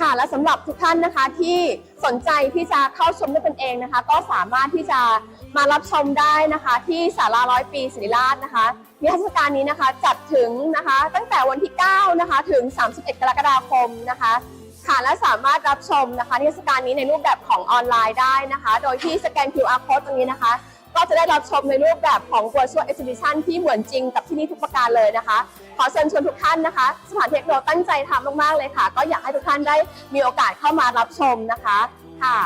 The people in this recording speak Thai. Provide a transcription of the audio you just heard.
ค่ะและสำหรับทุกท่านนะคะที่สนใจที่จะเข้าชมด้วยตนเองนะคะ ก็สามารถที่จะมารับชมได้นะคะ ที่ศาลาร้อยปีศิริราชนะคะนิทรรศการนี้นะคะจัดถึงนะคะตั้งแต่วันที่9นะคะถึง 31 กรกฎาคมนะคะค่ะและสามารถรับชมนะคะนิทรรศการนี้ในรูปแบบของออนไลน์ได้นะคะ โดยที่สแกน QR code ตรงนี้นะคะ ก็จะได้รับชมในรูปแบบของ virtual exhibition ที่เหมือนจริงกับที่นี่ทุกประการเลยนะคะ ขอเชิญชวนทุกท่านนะคะ สถานเทคโนตั้งใจทำมากๆเลยค่ะ ก็อยากให้ทุกท่านได้มีโอกาสเข้ามารับชมนะคะค่ะ